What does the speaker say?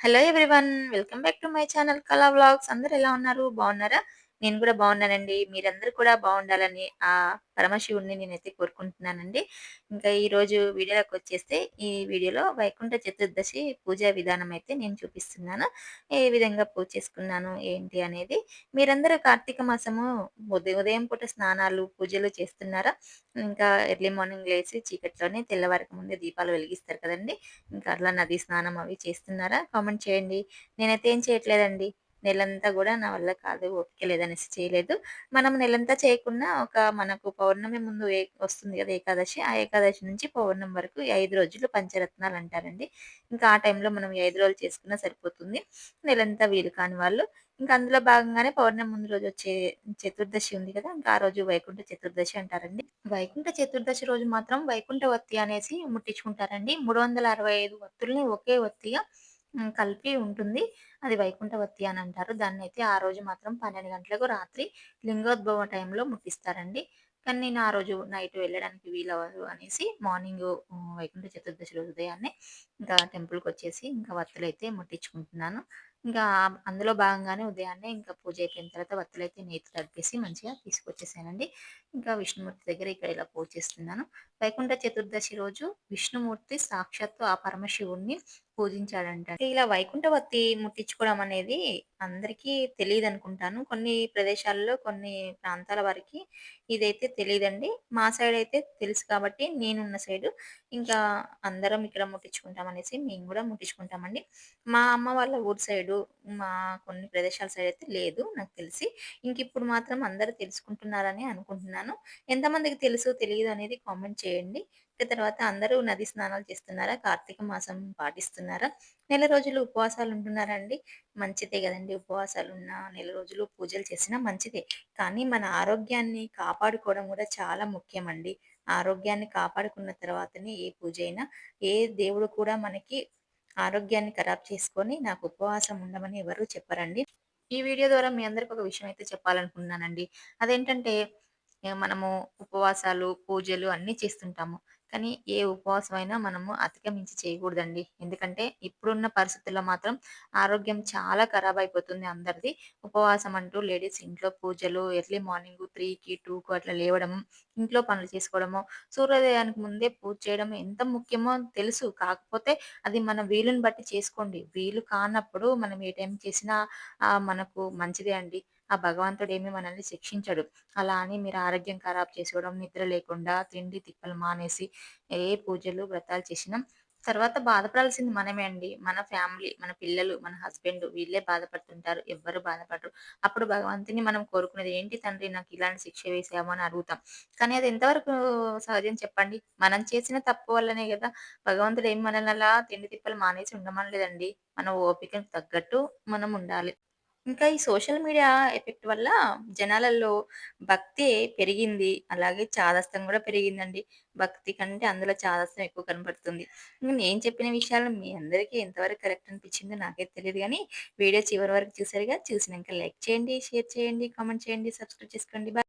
Hello everyone welcome back to my channel Kala vlogs అందరు ఎలా ఉన్నారు? బాగున్నారా? నేను కూడా బాగున్నానండి. మీరందరూ కూడా బాగుండాలని ఆ పరమశివుడిని నేనైతే కోరుకుంటున్నానండి. ఇంకా ఈరోజు వీడియోలోకి వచ్చేస్తే ఈ వీడియోలో వైకుంఠ చతుర్దశి పూజా విధానం అయితే నేను చూపిస్తున్నాను. ఏ విధంగా పూజ చేసుకున్నాను ఏంటి అనేది. మీరందరూ కార్తీక మాసము ఉదయం ఉదయం పూట స్నానాలు పూజలు చేస్తున్నారా? ఇంకా ఎర్లీ మార్నింగ్ లేచి చీకట్లోనే తెల్లవారికి ముందే దీపాలు వెలిగిస్తారు కదండి. ఇంకా అట్లా నది స్నానం అవి చేస్తున్నారా? కామెంట్ చేయండి. నేనైతే ఏం చేయట్లేదండి. నెలంతా కూడా నా వల్ల కాదు ఓపిక లేదనేసి చేయలేదు. మనం నెలంతా చేయకుండా ఒక మనకు పౌర్ణమి ముందు వస్తుంది కదా ఏకాదశి ఆ ఏకాదశి నుంచి పౌర్ణమి వరకు ఐదు రోజులు పంచరత్నాలు అంటారండి. ఇంకా ఆ టైంలో మనం ఐదు రోజులు చేసుకున్నా సరిపోతుంది. నెలంతా వీలు కాని వాళ్ళు. ఇంకా అందులో భాగంగానే పౌర్ణమి ముందు రోజు వచ్చే చతుర్దశి ఉంది కదా ఇంకా ఆ రోజు వైకుంఠ చతుర్దశి అంటారండి. వైకుంఠ చతుర్దశి రోజు మాత్రం వైకుంఠ వత్తి అనేసి ముట్టించుకుంటారండి. మూడు వందల అరవై ఐదు వత్తుల్ని ఒకే వత్తిగా కలిపి ఉంటుంది. అది వైకుంఠ వత్తి అని అంటారు. దాన్ని అయితే ఆ రోజు మాత్రం పన్నెండు గంటలకు రాత్రి లింగోద్భవ టైంలో ముట్టిస్తారండి. కానీ నేను ఆ రోజు నైట్ వెళ్ళడానికి వీలవ్వదు అనేసి మార్నింగ్ వైకుంఠ చతుర్దశి రోజు ఉదయాన్నే ఇంకా టెంపుల్కి వచ్చేసి ఇంకా వత్తులు అయితే ముట్టించుకుంటున్నాను. ఇంకా అందులో భాగంగానే ఉదయాన్నే ఇంకా పూజ అయిపోయిన తర్వాత వత్తులు అయితే నేతి తడిపేసి మంచిగా తీసుకొచ్చేసానండి. ఇంకా విష్ణుమూర్తి దగ్గర ఇక్కడ ఇలా పూజ చేస్తున్నాను. వైకుంఠ చతుర్దశి రోజు విష్ణుమూర్తి సాక్షాత్తు ఆ పరమశివుణ్ణి పూజించాడంట ఇలా వైకుంఠవత్తి ముట్టించుకోవడం అనేది అందరికీ తెలియదు అనుకుంటాను కొన్ని ప్రదేశాల్లో కొన్ని ప్రాంతాల వారికి ఇదైతే తెలియదండి. మా సైడ్ అయితే తెలుసు కాబట్టి నేనున్న సైడ్ ఇంకా అందరం ఇక్కడ ముట్టించుకుంటాం అనేసి మేము కూడా ముట్టించుకుంటామండి. మా అమ్మ వాళ్ళ ఊరు సైడు మా కొన్ని ప్రదేశాల సైడ్ అయితే లేదు నాకు తెలిసి. ఇంక ఇప్పుడు మాత్రం అందరూ తెలుసుకుంటున్నారని అనుకుంటున్నాను. ఎంతమందికి తెలుసు తెలియదు అనేది కామెంట్ చేయండి. ఇక తర్వాత అందరూ నది స్నానాలు చేస్తున్నారా? కార్తీక మాసం పాటిస్తున్నారా? నెల రోజులు ఉపవాసాలు ఉంటున్నారా అండి? మంచిదే కదండి ఉపవాసాలు ఉన్న నెల రోజులు పూజలు చేసినా మంచిదే. కానీ మన ఆరోగ్యాన్ని కాపాడుకోవడం కూడా చాలా ముఖ్యమండి. ఆరోగ్యాన్ని కాపాడుకున్న తర్వాతనే ఏ పూజ అయినా ఏ దేవుడు కూడా మనకి ఆరోగ్యాన్ని ఖరాబ్ చేసుకొని నాకు ఉపవాసం ఉండమని ఎవరు చెప్పరండి. ఈ వీడియో ద్వారా మీ అందరికి ఒక విషయం అయితే చెప్పాలనుకున్నానండి అదేంటంటే మనము ఉపవాసాలు పూజలు అన్నీ చేస్తుంటాము. కానీ ఏ ఉపవాసం అయినా మనము అతిగమించి చేయకూడదండి. ఎందుకంటే ఇప్పుడున్న పరిస్థితుల్లో మాత్రం ఆరోగ్యం చాలా ఖరాబ్ అయిపోతుంది అందరిది. ఉపవాసం అంటూ లేడీస్ ఇంట్లో పూజలు ఎర్లీ మార్నింగ్ త్రీకి టూకు అట్లా లేవడము ఇంట్లో పనులు చేసుకోవడము సూర్యోదయానికి ముందే పూజ చేయడం ఎంత ముఖ్యమో తెలుసు. కాకపోతే అది మన వీలుని బట్టి చేసుకోండి. వీలు కానప్పుడు మనం ఏ టైం చేసినా మనకు మంచిదే అండి. ఆ భగవంతుడు ఏమి మనల్ని శిక్షించడు. అలా అని మీరు ఆరోగ్యం ఖరాబ్ చేసుకోవడం నిద్ర లేకుండా తిండి తిప్పలు మానేసి ఏ పూజలు వ్రతాలు చేసినా తర్వాత బాధపడాల్సింది మనమే అండి. మన ఫ్యామిలీ మన పిల్లలు మన హస్బెండ్ వీళ్ళే బాధపడుతుంటారు. ఎవ్వరు బాధపడరు. అప్పుడు భగవంతుని మనం కోరుకునేది ఏంటి తండ్రి నాకు ఇలాంటి శిక్ష వేసాము అని అడుగుతాం. కానీ అది ఎంతవరకు సహజం చెప్పండి? మనం చేసిన తప్పు వల్లనే కదా భగవంతుడు ఏం మనల్ని అలా తిండి తిప్పలు మానేసి ఉండమనలేదండి. మన ఓపికకు తగ్గట్టు మనం ఉండాలి. ఇంకా ఈ సోషల్ మీడియా ఎఫెక్ట్ వల్ల జనాలలో భక్తి పెరిగింది. అలాగే చాదస్తం కూడా పెరిగిందండి. భక్తి కంటే అందులో చాదస్తం ఎక్కువ కనపడుతుంది. నేను చెప్పిన విషయాలు మీ అందరికీ ఎంతవరకు కరెక్ట్ అనిపించిందో నాకైతే తెలీదు గానీ, వీడియో చివరి వరకు చూసారుగా. చూసినంక లైక్ చేయండి, షేర్ చేయండి, కామెంట్ చేయండి, సబ్స్క్రైబ్ చేసుకోండి. బాయ్.